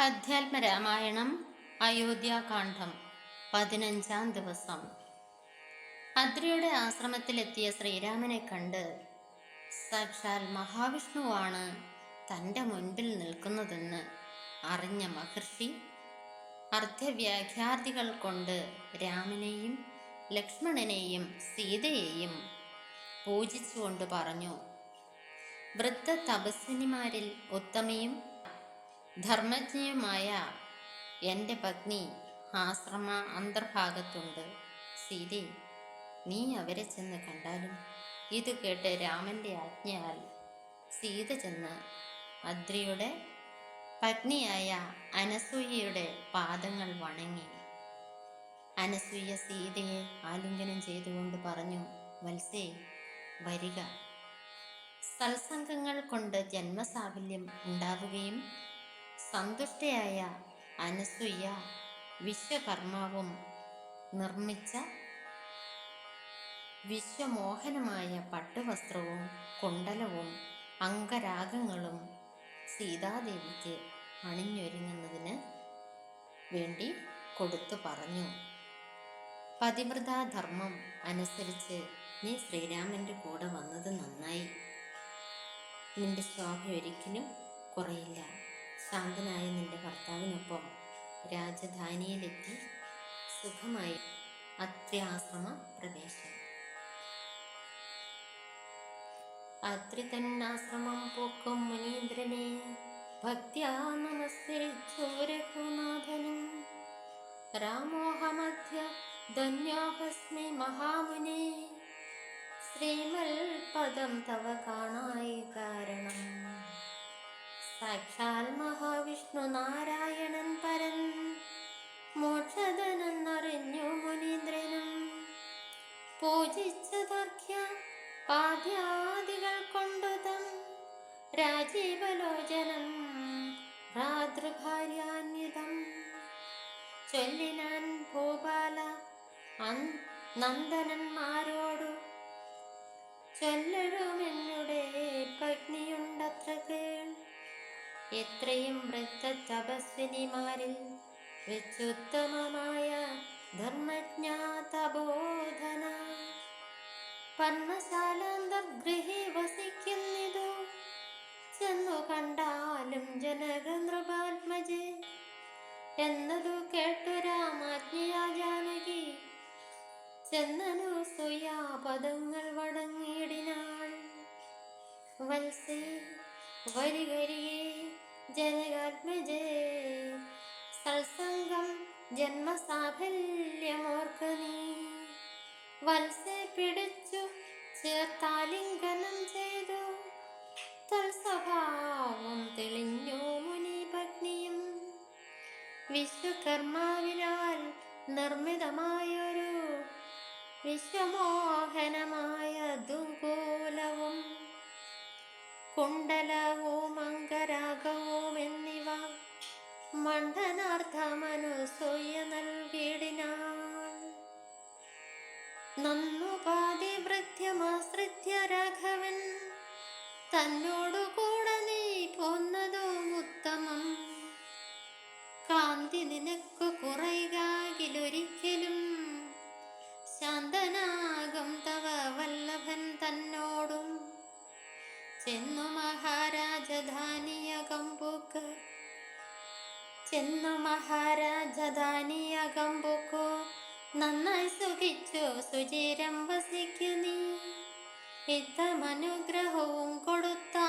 അധ്യാത്മരാമായണം അയോധ്യാകാന്ഡം പതിനഞ്ചാം ദിവസം. അദ്രിയുടെ ആശ്രമത്തിലെത്തിയ ശ്രീരാമനെ കണ്ട് സാക്ഷാൽ മഹാവിഷ്ണുവാണ് തന്റെ മുൻപിൽ നിൽക്കുന്നതെന്ന് അറിഞ്ഞ മഹർഷി അർത്ഥവ്യാഖ്യാതികൾ കൊണ്ട് രാമനെയും ലക്ഷ്മണനെയും സീതയെയും പൂജിച്ചുകൊണ്ട് പറഞ്ഞു വൃദ്ധ തപസ്വിനിമാരിൽ ഉത്തമയും ധർമ്മജ്ഞയുമായ എന്റെ പത്നി ആശ്രമ അന്തർഭാഗത്തുണ്ട്. സീതേ നീ അവരെ ചെന്ന് കണ്ടാലും ഇത് കേട്ട് രാമന്റെ ആജ്ഞയാൽ സീത ചെന്ന് അദ്രിയുടെ പത്നിയായ അനസൂയയുടെ പാദങ്ങൾ വണങ്ങി. അനസൂയ സീതയെ ആലിംഗനം ചെയ്തുകൊണ്ട് പറഞ്ഞു വത്സേ വരിക. സത്സംഗങ്ങൾ കൊണ്ട് ജന്മസാഫല്യം ഉണ്ടാവുകയും സന്തുഷ്ടയായ അനസൂയ വിശ്വകർമാവും നിർമ്മിച്ച വിശ്വമോഹനമായ പട്ടുവസ്ത്രവും കുണ്ടലവും അംഗരാഗങ്ങളും സീതാദേവിക്ക് അണിഞ്ഞൊരുങ്ങുന്നതിന് വേണ്ടി കൊടുത്തു പറഞ്ഞു. പതിവ്രതാധർമ്മം അനുസരിച്ച് നീ ശ്രീരാമന്റെ കൂടെ വന്നത് നന്നായി. നിന്റെ ശോഭ ഒരിക്കലും കുറയില്ല. ശാന്തനായ നിന്റെ ഭർത്താവിനൊപ്പം രാജധാനിയിലെത്തി സുഖമായി അത്യാശ്രമ പ്രദേശം അത്രി തന്നാശ്രമം പോക്കും മുനീന്ദ്രനെ ഭക്ത്യാ നമസ്കരിച്ചു രാമോഹമധ്യ ധന്യോഹസ്മി മഹാമുനെ. ശ്രീമൽ പദം തവ കാണായി കാരണം സാക്ഷാൽ മഹാവിഷ്ണു നാരായണൻ പരൻ മോക്ഷതനെന്നറിഞ്ഞു മുനീന്ദ്രനും. പൂജിച്ചതർഘ്യ പാദ്യാദികൾ കൊണ്ടുതം രാജീവലോചനം ഭ്രാതൃഭാര്യാന്യതം ചൊല്ലിനാൻ ഭൂപാല നന്ദനന്മാരോടു ചൊല്ലഴുമെന്നുടെ എത്രയും വൃത്ത തപസ്വിനിമാരിൽ വെച്ചുത്തമമായ ധർമ്മജ്ഞാതബോധന പർണശാലാന്തർഗൃഹി വസിക്കുന്നതു. ചെന്നു കണ്ടാലും ജനക നൃപാത്മജ എന്നതു കേട്ടു രാമാജ്ഞയാ ജാനകി. ചെന്നനു സുയാപദങ്ങൾ വടങ്ങിയിടിനാൾ. വത്സേ വരികരികേ സത്സംഗം ജന്മസാഫല്യമോർക്കനീ വത്സെ പിടിച്ചു ചേർത്താലിംഗനം ചെയ്തു. തൽസ്വഭാവം തെളിഞ്ഞു മുനി പത്നിയും. വിശ്വകർമാവിനാൽ നിർമ്മിതമായൊരു വിശ്വമോഹനമായ മണ്ഡനാർത്ഥമനുസൂയ നൽകിയിടിനാൾ നന്നു പാതിവൃത്യമാശ്രിത്യ രാഘവൻ തന്നോടു കൂടെ നീ പോന്നതും ഉത്തമം. കാന്തി നിനക്കു കുറയുകാകിലൊരിക്കലും ശാന്തനാകും തവ വല്ലഭൻ തന്നോടും. ചെന്നു മഹാരാജധാനിയകമ്പുക്ക് ചെന്നു മഹാരാജധാനിയകമ്പുക്കു. നന്നായി സുഖിച്ചു സുചിരം വസിക്കു നീ. ഇത്തമനുഗ്രഹവും കൊടുത്താധരാൽ